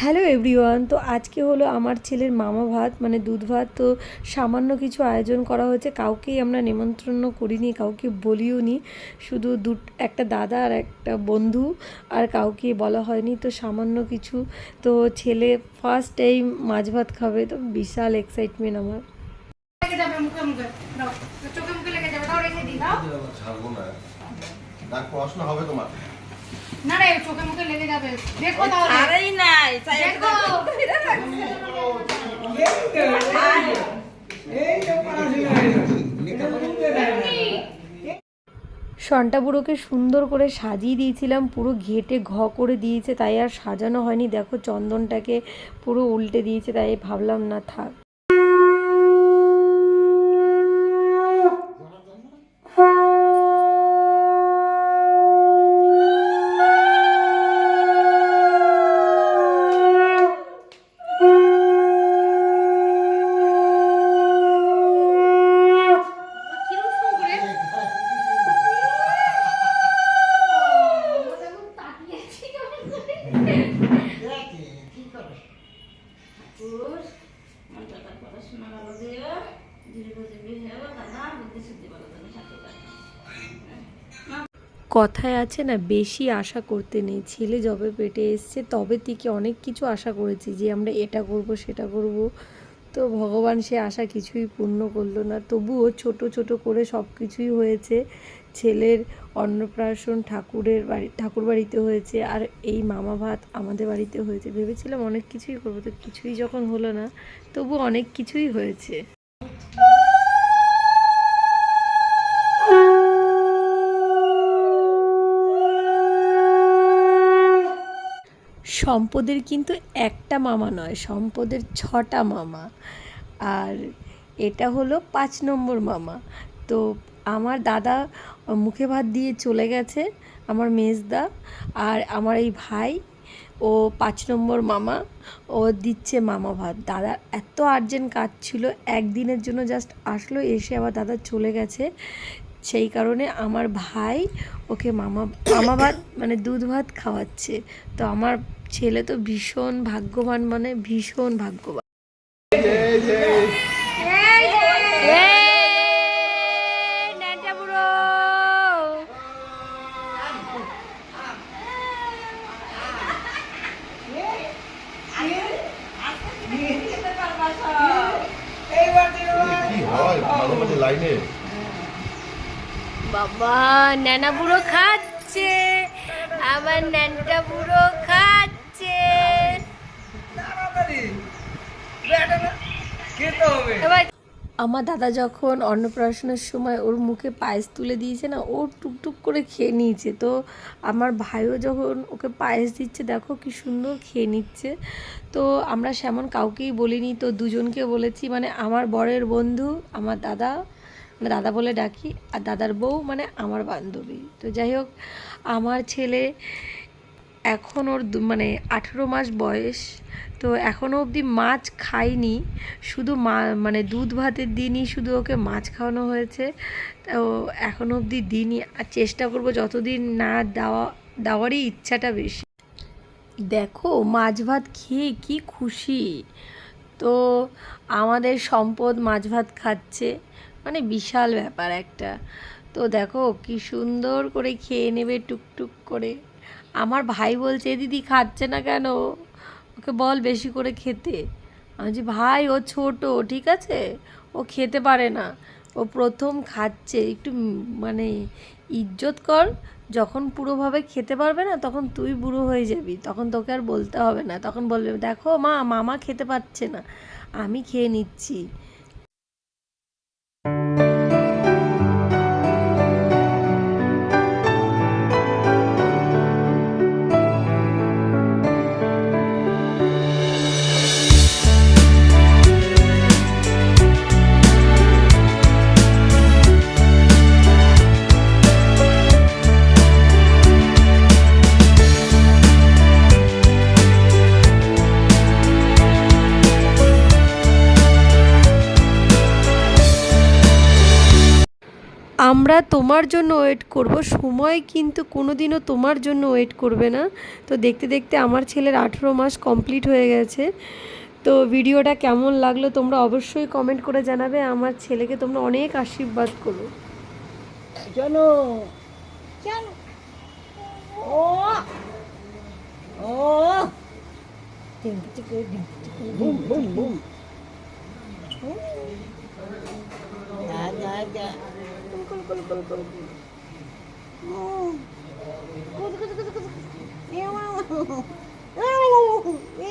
Hello everyone তো আজকে হলো আমার ছেলের মামা ভাত মানে দুধ ভাত তো সামান্য কিছু আয়োজন করা হয়েছে। কাউকেই আমরা নেমন্ত্রণ করিনি কাউকে বলিও নি। শুধু দু একটা দাদা আর একটা বন্ধু আর কাউকে বলা হয়নি। তো সামান্য কিছু তো ছেলে ফার্স্ট টাইম মাছ ভাত খাবে তো বিশাল এক্সাইটমেন্ট আমার। লেগে যাবে মুখে মুখে দাও। চোখে মুখে লেগে যাবে দাও রেখে দিই দাও। ছাড়বো না। ডাক পড়াশোনা হবে তোমার। না রে চোখে মুখে লেগে যাবে। দেখো তাহলে। আরেই নাই দেখো। সন্টা বুড়োকে সুন্দর করে সাজিয়ে দিয়েছিলাম পুরো ঘেটে ঘ করে দিয়েছে তাই আর সাজানো হয়নি। দেখো চন্দনটাকে পুরো উল্টে দিয়েছে তাই ভাবলাম না থাক কিরম সুন্দর তাকিয়েছি কেমন করে মনটা কথায় আছে না, বেশি আশা করতে নেই। ছেলে যবে পেটে এসছে, তবে থেকে অনেক কিছু আশা করেছি যে আমরা এটা করব, সেটা করব। তো ভগবান সে আশা কিছুই পূর্ণ করল না। তবুও ছোট ছোট করে সব কিছুই হয়েছে। ছেলের অন্নপ্রাশন ঠাকুরের বাড়ি, ঠাকুর বাড়িতে হয়েছে আর এই মামা ভাত আমাদের বাড়িতে হয়েছে। ভেবেছিলাম অনেক কিছুই করব, তো কিছুই যখন হলো না, তবু অনেক কিছুই হয়েছে। সম্পদের কিন্তু একটা মামা নয়, সম্পদের ছটা মামা। আর এটা হলো পাঁচ নম্বর মামা। তো আমার দাদা মুখে ভাত দিয়ে চলে গেছে, আমার মেজদা আর আমার এই ভাই, ও পাঁচ নম্বর মামা, ও দিচ্ছে মামা ভাত। দাদার এত আর্জেন্ট কাজ ছিল, একদিনের জন্য জাস্ট আসলো, এসে আবার দাদা চলে গেছে। সেই কারণে আমার ভাই ওকে মামা মামা ভাত মানে দুধ ভাত খাওয়াচ্ছে। তো আমার ছেলে তো ভীষণ ভাগ্যবান মানে ভীষণ ভাগ্যবান। বাবা, ন্যানা বুড়ো খাচ্ছে। আমার ন্যানটা বুড়ো খাচ্ছে। আমার দাদা যখন অন্নপ্রাশনের সময় ওর মুখে পায়েস তুলে দিয়েছে না ও টুকটুক করে খেয়ে নিয়েছে। তো আমার ভাইও যখন ওকে পায়েস দিচ্ছে দেখো কি সুন্দর খেয়ে নিচ্ছে। তো আমরা সেমন কাউকেই বলিনি তো দুজনকে বলেছি মানে আমার বরের বন্ধু আমার দাদা মানে দাদা বলে ডাকি আর দাদার বউ মানে আমার বান্ধবী। তো যাই হোক আমার ছেলে এখন ওর মানে আঠেরো মাস বয়স, তো এখনও অবধি মাছ খাইনি, শুধু মা মানে দুধ ভাতের দিনই শুধু ওকে মাছ খাওয়ানো হয়েছে, তো এখনও অবধি দিনই, আর চেষ্টা করব যতদিন না দেওয়া, দেওয়ারই ইচ্ছাটা বেশি। দেখো মাছ ভাত খেয়ে কি খুশি। তো আমাদের সম্পদ মাছ ভাত খাচ্ছে মানে বিশাল ব্যাপার একটা। তো দেখো কি সুন্দর করে খেয়ে নেবে টুকটুক করে। আমার ভাই বলছে, "এ দিদি খাচ্ছে না কেন? ওকে বল বেশি করে খেতে। আমি বলছি, ভাই, ও ছোট, ঠিক আছে? ও খেতে পারে না। ও প্রথম খাচ্ছে। একটু মানে ইজ্জত কর। যখন পুরোভাবে খেতে পারবে না, তখন তুই বুড়ো হয়ে যাবি। তখন তোকে আর বলতে হবে না। তখন বলবে, দেখো মা, মামা খেতে পাচ্ছে না। আমি খেয়ে নিচ্ছি। আমরা তোমার জন্য ওয়েট করব। সময় কিন্তু কোনো দিনও তোমার জন্য ওয়েট করবে না। তো দেখতে দেখতে আমার ছেলের আঠেরো মাস কমপ্লিট হয়ে গেছে। তো ভিডিওটা কেমন লাগল তোমরা অবশ্যই কমেন্ট করে জানাবে। আমার ছেলেকে তোমরা অনেক আশীর্বাদ করো। জানো? জানো। ও! ও! বুম বুম বুম যা যা যা